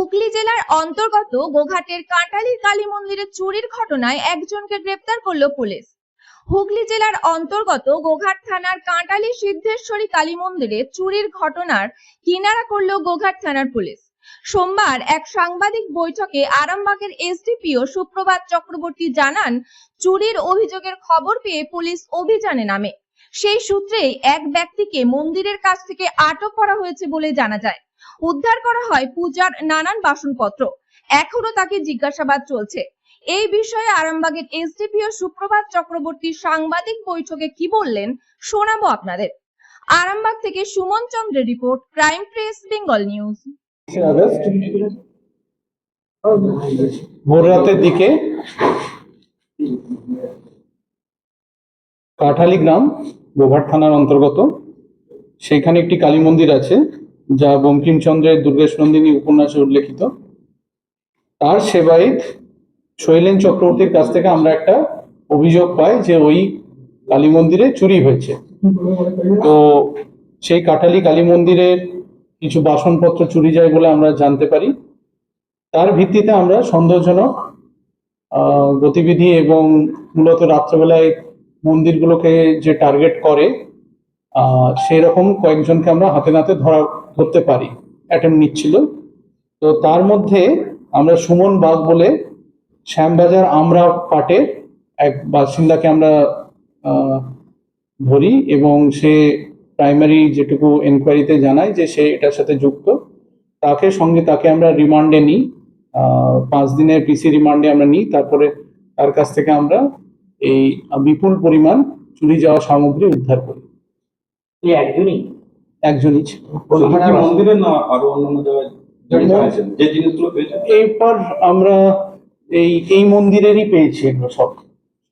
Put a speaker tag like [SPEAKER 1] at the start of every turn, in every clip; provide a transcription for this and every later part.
[SPEAKER 1] হুগলি জেলার অন্তর্গত গোঘাটের কাঁটালির কালী মন্দিরে চুরির ঘটনায় একজনকে গ্রেপ্তার করল পুলিশ। হুগলি জেলার অন্তর্গত গোঘাট থানার কাঁটালি সিদ্ধেশ্বরী কালী মন্দিরে চুরির ঘটনার কিনারা করল গোঘাট থানার পুলিশ। সোমবার এক সাংবাদিক বৈঠকে আরামবাগের এসডিপিও সুপ্রভাত চক্রবর্তী জানান, চুরির অভিযোগের খবর পেয়ে পুলিশ অভিযানে নামে। সেই সূত্রেই এক ব্যক্তিকে মন্দিরের কাছ থেকে আটক করা হয়েছে বলে জানা যায়। উদ্ধার করা হয় পূজার নানান বাসনপত্র। এখনও তাকে জিজ্ঞাসাবাদ চলছে। এই বিষয়ে আরামবাগের এসডিপিও সুপ্রভাত চক্রবর্তী সাংবাদিক বৈঠকে কি বললেন শোনাবো আপনাদের। আরামবাগ থেকে সুমন চন্দ্রের report, crime press, Bengal news.
[SPEAKER 2] August ভোর রাতের দিকে কাঠালি গ্রাম, গোঘাট থানার অন্তর্গত। সেখানে একটি কালী মন্দির আছে। যা বঙ্কিমচন্দ্রের দুর্গেশ নন্দিনী উপন্যাসে উল্লেখিত। তার সেবায়িত শৈলেন চক্রবর্তীর কাছ থেকে আমরা একটা অভিযোগ পাই যে ওই কালী মন্দিরে চুরি হয়েছে। তো সেই কাটালি কালী মন্দিরের কিছু বাসনপত্র চুরি যায় বলে আমরা জানতে পারি। তার ভিত্তিতে আমরা সন্দেহজনক গতিবিধি এবং মূলত রাত্রেবেলায় মন্দিরগুলোকে যে টার্গেট করে সেই রকম কয়েকজনকে আমরা হাতে নাতে ধরা, ধরতে পারি। অ্যাটেম্প নিচ্ছিল। তো তার মধ্যে আমরা সুমন বাগ বলে শ্যামবাজার আমরা পাটের এক বাসিন্দাকে আমরা ধরি এবং সে প্রাইমারি যেটুকু এনকোয়ারিতে জানায় যে সে এটার সাথে যুক্ত। তাকে সঙ্গে তাকে আমরা রিমান্ডে নিই। পাঁচ দিনের পিসি রিমান্ডে আমরা নিই। তারপরে তার কাছ থেকে আমরা এই বিপুল পরিমাণ চুরি যাওয়া সামগ্রী উদ্ধার করি।
[SPEAKER 3] একজনই?
[SPEAKER 2] একজনই ছিল।
[SPEAKER 4] মন্দিরের না আরও অন্যান্য জায়গায় যে জিনিসগুলো
[SPEAKER 2] এরপর আমরা এই এই মন্দিরেরই পেয়েছি এগুলো সব।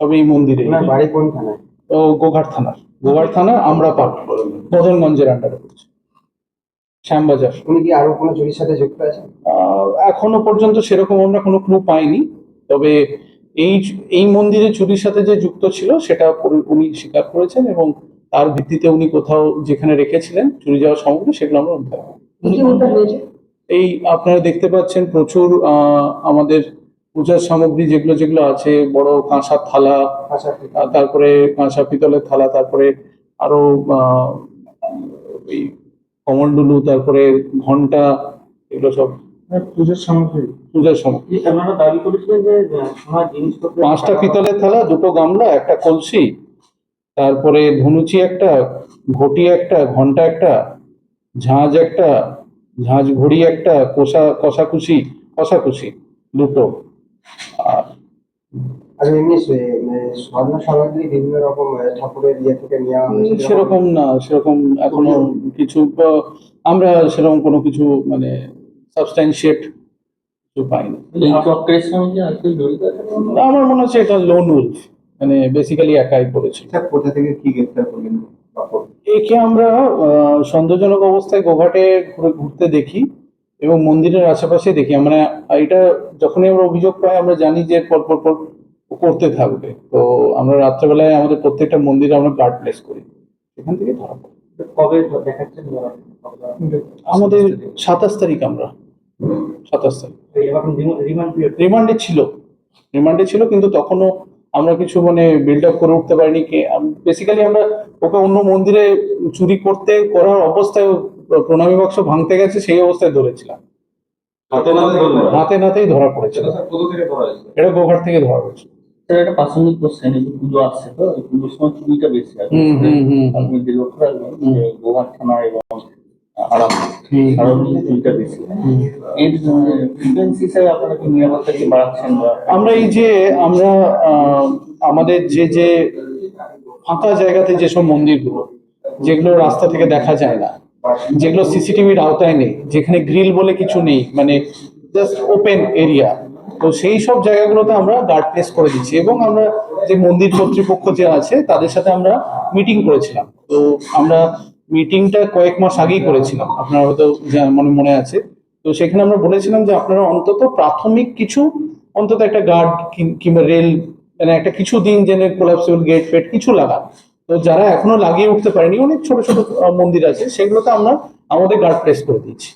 [SPEAKER 2] সব এই মন্দিরে।
[SPEAKER 3] বাড়ি কোন থানায়
[SPEAKER 2] ও গোঘাট থানার। গোঘাট থানা আমরা পাট মদনগঞ্জের আন্ডারে পড়ছে। শ্যামবাজার।
[SPEAKER 3] উনি কি আরও কোনো চুরির সাথে যুক্ত আছেন?
[SPEAKER 2] আহ, এখনও পর্যন্ত সেরকম আমরা কোনো ক্লু পাইনি। তবে এই এই মন্দিরে চুরির সাথে যে যুক্ত ছিল সেটা উনি স্বীকার করেছেন এবং তার ভিত্তিতে উনি কোথাও যেখানে রেখেছিলেন চুরি যাওয়া সামগ্রী সেগুলো আমরা উদ্ধার করি। এই আপনারা দেখতে পাচ্ছেন প্রচুর আমাদের পূজার সামগ্রী যেগুলো যেগুলো আছে বড় কাঁসার থালা তারপরে কাঁসা পিতলের থালা তারপরে আরও কমলডুলু তারপরে ঘণ্টা এগুলো সব।
[SPEAKER 3] পূজার সামগ্রী?
[SPEAKER 2] পূজার সামগ্রী।
[SPEAKER 3] দাবি করেছিলেন যে
[SPEAKER 2] পাঁচটা পিতলের থালা দুটো গামলা একটা কলসি তারপরে ধনুচি একটা ঘটি একটা ঘণ্টা একটা ঝাঁঝ একটা ঝাঁঝ ঘড়ি একটা কষা কষাকুচি কষাকুচি দুটো। আর
[SPEAKER 3] সে- মানে স্বর্ণ সামগ্রী বিভিন্ন রকম ঠাকুরের ইয়ে থেকে
[SPEAKER 2] সেরকম? না সেরকম এখনও কিছু আমরা সেরকম কোনো কিছু মানে সাবস্ট্যান্সিয়েট কিছু পাইনি। আমার মনে হচ্ছে এটা লোন উলফ মানে বেসিক্যালি একাই করেছে
[SPEAKER 3] এটা কোথা থেকে কি গ্রেফতার করলেন
[SPEAKER 2] একে আমরা সন্দেহজনক অবস্থায় গোঘাটে ঘুরে ঘুরতে দেখি এবং মন্দিরের আশেপাশে দেখি। মানে এটা যখনই আমরা অভিযোগ পাই আমরা জানি যে পর পর পর করতে থাকবে। তো আমরা রাত্রেবেলায় আমাদের প্রত্যেকটা মন্দিরে আমরা গার্ড প্লেস করি। সেখান থেকে ধরা পড়ে।
[SPEAKER 3] কবে দেখাচ্ছেন
[SPEAKER 2] আমাদের সাতাশ তারিখ আমরা। সাতাশ তারিখ।
[SPEAKER 3] এখন রিমান্ডে
[SPEAKER 2] ছিল। রিমান্ডে ছিল কিন্তু তখনও আমরা কিছু মানে বিল্ড আপ করে উঠতে পারিনি কি বেসিক্যালি আমরা ওকে অন্য মন্দিরে চুরি করতে করার অবস্থায় প্রণামী বাক্স ভাঙতে গেছে সেই অবস্থায় ধরেছিলাম।
[SPEAKER 4] হাতে নাতে
[SPEAKER 2] নাতেই ধরা পড়েছিল। এটা গোঘাট থেকে ধরা পড়েছে
[SPEAKER 5] স্যার একটা প্রাসঙ্গিক কোশ্চেন এই পুজো আসছে তো পুজোর সময় চুরিটা বেশি আছে আপনি লক্ষ্য রাখবেন গোঘাট থানা এবং
[SPEAKER 2] আমরা এই যে আমরা আমাদের যে যে ফাঁকা জায়গাতে যেসব মন্দিরগুলো যেগুলো রাস্তা থেকে দেখা যায় না যেগুলো সিসিটিভির আওতায় নেই যেখানে গ্রিল বলে কিছু নেই মানে জাস্ট ওপেন এরিয়া তো সেই সব জায়গাগুলোতে আমরা গার্ড প্লেস করে দিচ্ছি এবং আমরা যে মন্দির কর্তৃপক্ষ যে আছে তাদের সাথে আমরা মিটিং করেছিলাম। তো আমরা মিটিংটা কয়েক মাস আগেই করেছিলাম। আপনার হয়তো মনে মনে আছে। তো সেখানে আমরা বলেছিলাম যে আপনারা অন্তত প্রাথমিক কিছু, অন্তত একটা গার্ড কিংবা রেল মানে একটা কিছু দিন যেন কোলাপসিবল গেট ফেট কিছু লাগান। তো যারা এখনও লাগিয়ে উঠতে পারেনি, অনেক ছোট ছোট মন্দির আছে, সেগুলোতে আমরা আমাদের গার্ড প্লেস করে দিচ্ছি